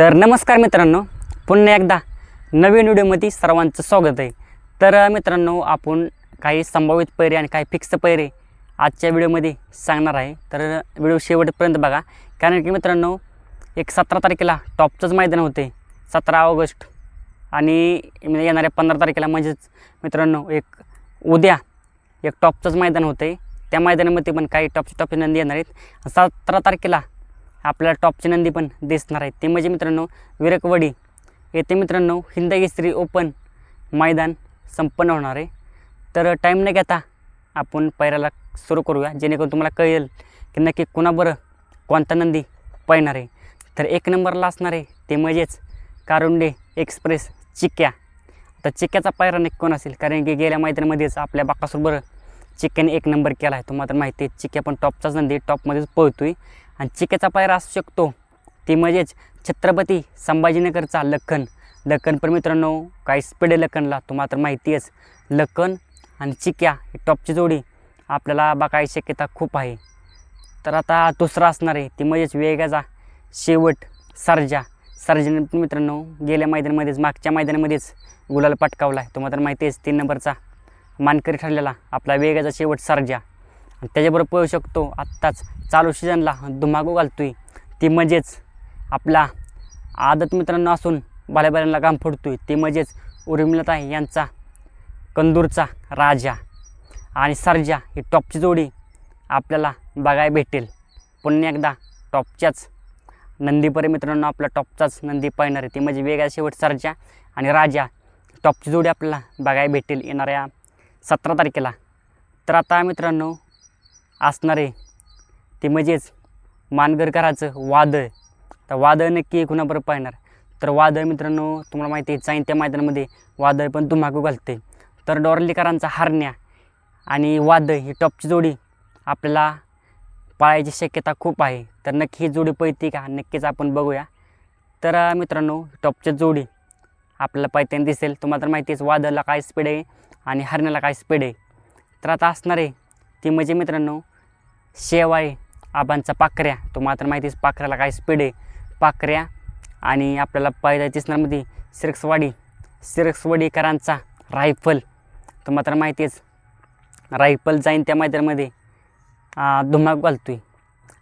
तर नमस्कार मित्रांनो पुन्हा एकदा नवीन व्हिडिओमध्ये सर्वांचं स्वागत आहे. तर मित्रांनो आपण काही संभावित पैरे आणि काही फिक्स पैरे आजच्या व्हिडिओमध्ये सांगणार आहे. तर व्हिडिओ शेवटपर्यंत बघा. कारण की मित्रांनो एक सतरा तारखेला टॉपचंच मैदान होते. सतरा ऑगस्ट आणि येणाऱ्या पंधरा तारखेला म्हणजेच मित्रांनो एक उद्या एक टॉपचंच मैदान होतं. आहे त्या मैदानामध्ये पण काही टॉपचे टॉपचे नंदी येणार आहेत. सतरा तारखेला आपल्याला टॉपची नंदी पण दिसणार आहेत. ते म्हणजे मित्रांनो विरकवडी. येथे मित्रांनो हिंदकेसरी ओपन मैदान संपन्न होणार आहे. तर टाईम न घेता आपण पैराला सुरू करूया जेणेकरून तुम्हाला कळेल की नक्की कुणाबरं कोणता नंदी पळणार आहे. तर एक नंबरला असणार आहे ते म्हणजेच कारुंडे एक्सप्रेस चिक्या. तर चिक्याचा पायरा नक्की कोण असेल? कारण की गेल्या मैदानामध्येच आपल्या बाकासोबत चिक्याने एक नंबर केला आहे. तुम्हाला तर माहिती आहे चिक्या पण टॉपचाच नंदी टॉपमध्येच पळतोय. आणि चिकेचा पायरा असू शकतो. ती म्हणजेच छत्रपती संभाजीनगरचा लखन. लखन पण मित्रांनो काही स्पीड आहे लखनला तुम्हाला तर माहिती आहेच लखन आणि चिक्या ही टॉपची जोडी आपल्याला बघायची शक्यता खूप आहे. तर आता दुसरा असणार आहे ती म्हणजेच वेगाचा शेवट सर्जा. सर्जाने पण मित्रांनो गेल्या मैदानामध्येच मागच्या मैदानामध्येच गुलाल पटकावला आहे. तुम्हाला तर माहिती आहेच तीन नंबरचा मानकरी ठरलेला आपला वेगाचा शेवट सर्जा. त्याच्याबरोबर पळू शकतो. आत्ताच चालू सीजनला धुमाकू घालतोय. ती म्हणजेच आपला आदत मित्रांनो असून बाल्याबाल्यांना काम फोडतोय. ते म्हणजेच उर्मिलता यांचा कंदूरचा राजा आणि सर्जा ही टॉपची जोडी आपल्याला बघायला भेटेल. पुन्हा एकदा टॉपच्याच नंदीपरे मित्रांनो आपला टॉपचाच नंदी पाहणार आहे ते म्हणजे वेगळा शेवट सर्जा आणि राजा. टॉपची जोडी आपल्याला बघायला भेटेल येणाऱ्या सतरा तारखेला. तर आता मित्रांनो असणारे ते म्हणजेच मानगरकराचं वादळ. तर वादळ नक्की कुणाबरोबर पाहणार तर वादळ मित्रांनो तुम्हाला माहिती आहे जाईन त्या मैदानामध्ये वादळ पण धुमाकू घालते तर डॉर्लीकरांचा हारण्या आणि वादळ ही टॉपची जोडी आपल्याला पाळायची शक्यता खूप आहे. तर नक्की ही जोडी पळते का? नक्कीच आपण बघूया. तर मित्रांनो टॉपच्या जोडी आपल्याला पायत्याने दिसेल. तुम्हाला तर माहिती आहे वादळला काय स्पीड आहे आणि हरण्याला काय स्पीड आहे. तर आता असणार आहे ती म्हणजे मित्रांनो शेवाळे आबांचा पाखऱ्या. तो मात्र माहितीच पाखऱ्याला काय स्पीड आहे? पाखऱ्या आणि आपल्याला पाहिजे दिसणारमध्ये सिरक्सवाडी. सिरक्सवाडीकरांचा रायफल. तो मात्र माहितीच रायफल जाईन त्या मैदानामध्ये. धुमाक धुमाक घालतोय.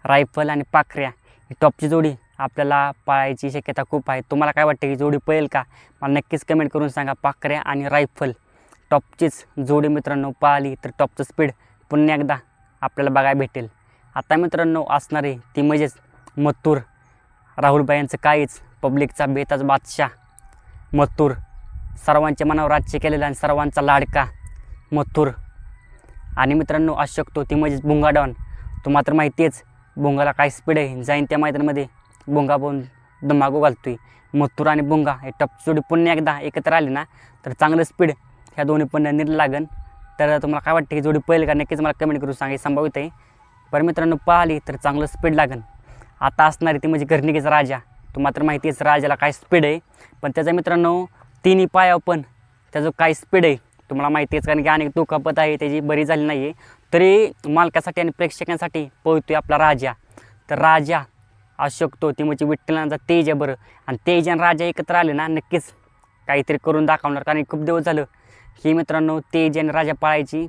रायफल आणि पाखऱ्या ही टॉपची जोडी आपल्याला पाळायची शक्यता खूप आहे. तुम्हाला काय वाटतं की जोडी पळेल का? मला नक्कीच कमेंट करून सांगा. पाखऱ्या आणि रायफल टॉपचीच जोडी मित्रांनो पाळली तर टॉपचं स्पीड पुन्हा एकदा आपल्याला बघायला भेटेल. आता मित्रांनो असणारे ती म्हणजेच मत्तूर. राहुलबाई यांचं काहीच पब्लिकचा बेताज बादशाह. मथुर सर्वांच्या मनावर राज्य केलेला आणि सर्वांचा लाडका मथुर आणि मित्रांनो असू शकतो ती म्हणजेच भुंगा डॉन तो मात्र माहिती आहेच भुंगाला काय स्पीड आहे. जाईन त्या मैदानामध्ये भुंगा पाहून दमागो घालतोय. मथुर आणि भुंगा हे टपचोडी पुन्हा एकदा एकत्र आले ना तर चांगलं स्पीड ह्या दोन्ही पण निर्णय लागन. तर तुम्हाला काय वाटतं की जोडी पळेल का? नक्कीच मला कमेंट करून सांगायची संभावित आहे पण मित्रांनो पाहिली तर चांगलं स्पीड लागेल आता असणारी ती म्हणजे घरणिकेचा राजा. तुम्हाला मात्र माहिती आहेच राजाला काय स्पीड आहे. पण त्याचा मित्रांनो तिन्ही पायाव पण त्याचं काय स्पीड आहे तुम्हाला माहिती आहेच कारण की अनेक दुखापत आहे त्याची बरी झाली नाही आहे तरी मालकासाठी आणि प्रेक्षकांसाठी पळतोय आपला राजा. तर राजा असू शकतो ती म्हणजे विठ्ठलांचा तेज आहे बरं. आणि तेज आणि राजा एकत्र आले ना नक्कीच काहीतरी करून दाखवणार. कारण खूप दिवस झालं ही मित्रांनो तेज आणि राजा पाळायची.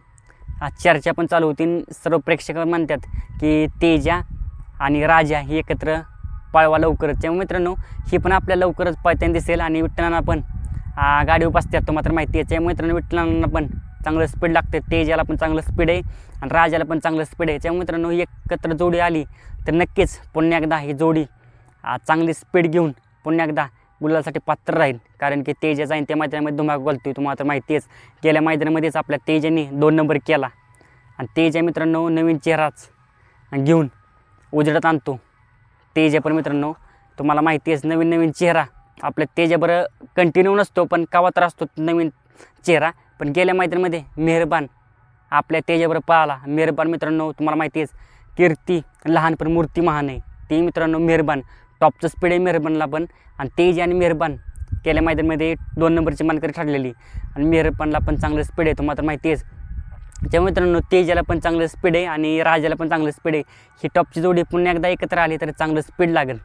आज चर्चा पण चालू होती. आणि सर्व प्रेक्षक म्हणतात की तेजा आणि राजा ही एकत्र पाळवा लवकरच. त्यामुळे मित्रांनो ही पण आपल्याला लवकरच पळताना दिसेल आणि विठ्ठलांना पण. गाडी गाडीवर बसतात तो मात्र माहिती आहे. त्यामुळे मित्रांनो विठ्ठलांना पण चांगलं स्पीड लागते तेजाला पण चांगलं स्पीड आहे आणि राजाला पण चांगलं स्पीड आहे. त्यामुळे मित्रांनो ही एकत्र जोडी आली तर नक्कीच पुन्हा एकदा ही जोडी चांगली स्पीड घेऊन पुन्हा एकदा गुलासाठी पात्र राहील. कारण की तेज जाईन त्या मैदानामध्ये धुमाक घालतोय तुम्हाला तर माहितीच गेल्या मैदानामध्येच आपल्या तेजाने दोन नंबर केला. आणि तेजा मित्रांनो नवीन चेहराच. घेऊन उजडत आणतो. तेजा पण मित्रांनो तुम्हाला माहिती आहेच नवीन नवीन चेहरा. आपल्या तेजाबरं कंटिन्यू नसतो पण कावा तर असतो नवीन चेहरा. पण गेल्या मैदानामध्ये मेहरबान आपल्या तेजाबरोबर पळाला मेहरबान मित्रांनो तुम्हाला माहिती आहेच कीर्ती लहान पण मूर्ती महान आहे. ती मित्रांनो मेहरबान टॉपचं स्पीड आहे मेहरबानला पण. आणि तेज आणि मेहरबान गेल्या मैदानमध्ये दोन नंबरची मानकरी ठरलेली. आणि मेहरबानला पण चांगलं स्पीड आहे तुम्हाला तर माहिती आहेच. त्यामुळे मित्रांनो तेजाला पण चांगलं स्पीड आहे आणि राजाला पण चांगलं स्पीड आहे. ही टॉपची जोडी पुन्हा एकदा एकत्र आली तर चांगलं स्पीड लागेल.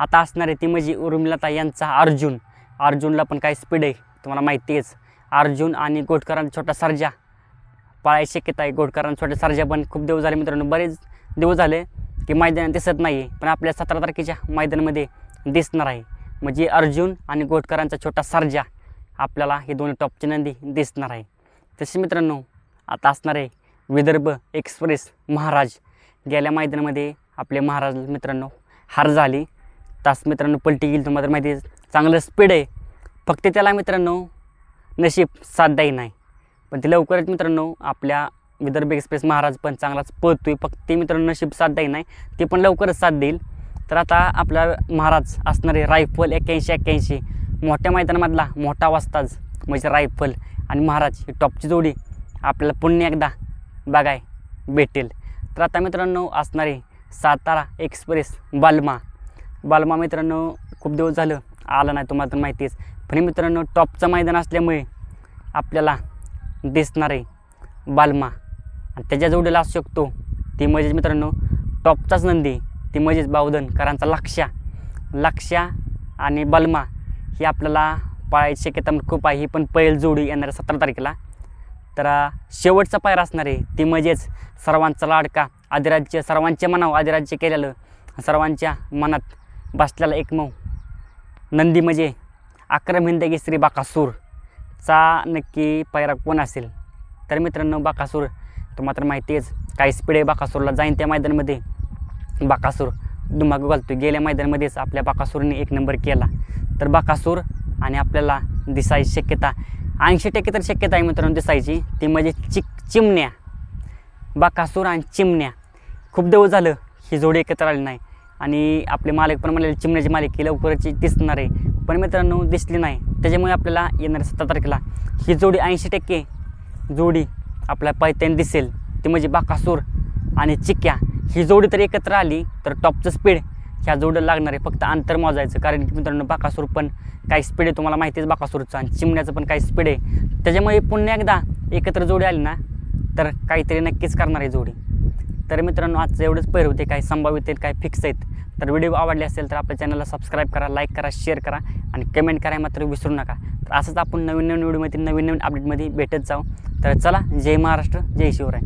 आता असणार आहे ती म्हणजे उर्मिलता यांचा अर्जुन. अर्जुनला पण काय स्पीड आहे तुम्हाला माहिती आहेच. अर्जुन आणि गोटकरांचा छोटा सर्जा. पाळायची शक्यता आहे गोटकरांचा छोटा सर्जा पण खूप दिवस झाले मित्रांनो बरेच दिवस झाले. की मैदानात दिसत नाही आहे पण आपल्या सतरा तारखेच्या मैदानामध्ये दिसणार आहे. म्हणजे अर्जुन आणि गोटकरांचा छोटा सर्जा आपल्याला हे दोन्ही टॉपची नंदी दिसणार आहे. तसे मित्रांनो आता असणार आहे विदर्भ एक्सप्रेस महाराज. गेल्या मैदानामध्ये आपले महाराज मित्रांनो हार झाली. तास मित्रांनो पलटी गेली तुम्हाला माहिती आहे, चांगलं स्पीड आहे. फक्त त्याला मित्रांनो नशीब साध्याही नाही. पण ते लवकरच मित्रांनो आपल्या विदर्भ एक्सप्रेस महाराज पण चांगलाच पळतोय. फक्त ते मित्रांनो नशीब साध्याही नाही ते पण लवकरच साथ देईल तर आता आपला महाराज असणारे रायफल एक्क्याऐंशी एक्क्याऐंशी मोठ्या मैदानामधला मोठा वाजताच म्हणजे रायफल आणि महाराज ही टॉपची जोडी आपल्याला पुन्हा एकदा बघाय भेटेल. तर आता मित्रांनो असणारे सातारा एक्सप्रेस बालमा. बालमा मित्रांनो खूप दिवस झालं आलं नाही तुम्हाला तर माहितीच. पण मित्रांनो टॉपचं मैदान असल्यामुळे आपल्याला दिसणारे बालमा. त्याच्या जोडीला असू शकतो. ती म्हणजेच मित्रांनो टॉपचाच नंदी ती म्हणजेच बावधनकरांचा लक्ष्या. लक्ष्या आणि बलमा ही आपल्याला पाळायची शक्यता म्हणजे खूप आहे. ही पण पहिल जोडी येणाऱ्या सतरा तारखेला. तर शेवटचा पायर असणार आहे. ती म्हणजेच सर्वांचा लाडका आदिराज्य सर्वांच्या मनावर आदिराज्य केलेलं सर्वांच्या मनात बसलेला एकमव नंदी म्हणजे अक्रम हिंदगी श्री बाकासूरचा नक्की पायरा कोण असेल? तर मित्रांनो बाकासूर तो मात्र माहिती आहेच काही स्पीड आहे बाकासूरला. जाईन त्या मैदानामध्ये. बाकासूर दुमागू घालतो गेल्या मैदानामध्येच आपल्या बाकासूरने एक नंबर केला. तर बाकासूर आणि आपल्याला दिसायची शक्यता ऐंशी टक्के तर शक्यता आहे मित्रांनो दिसायची. ती म्हणजे चिक चिमण्या. बाकासूर आणि चिमण्या. खूप दिवस झालं ही जोडी एकत्र आली नाही. आणि आपले मालक पण म्हणाले चिमण्याची मालिक लवकरची दिसणार आहे. पण मित्रांनो दिसली नाही. त्याच्यामुळे आपल्याला येणाऱ्या सतरा तारखेला ही जोडी ऐंशी टक्के जोडी आपल्या पायथ्याने दिसेल. ती म्हणजे बाकासूर आणि चिक्या. ही जोडी तर एकत्र आली तर टॉपचं स्पीड ह्या जोडीला लागणार आहे. फक्त अंतर मोजायचं. कारण की मित्रांनो बाकासूर पण काही स्पीड आहे. तुम्हाला माहिती आहे बाकासूरचं आणि चिमण्याचं पण काही स्पीड आहे. त्याच्यामुळे पुन्हा एकदा एकत्र जोडी आली ना तर काहीतरी नक्कीच करणार आहे जोडी. तर मित्रांनो आजचं एवढंच पैर होते. काही संभावित आहेत काही फिक्स आहेत. तर व्हिडिओ आवडले असेल तर आपल्या चॅनलला सबस्क्राईब करा लाईक करा शेअर करा आणि कमेंट करायला मात्र विसरू नका. तर असंच आपण नवीन नवीन व्हिडिओमध्ये नवीन नवीन अपडेटमध्ये भेटत जाऊ. तर चला जय महाराष्ट्र जय शिवराय.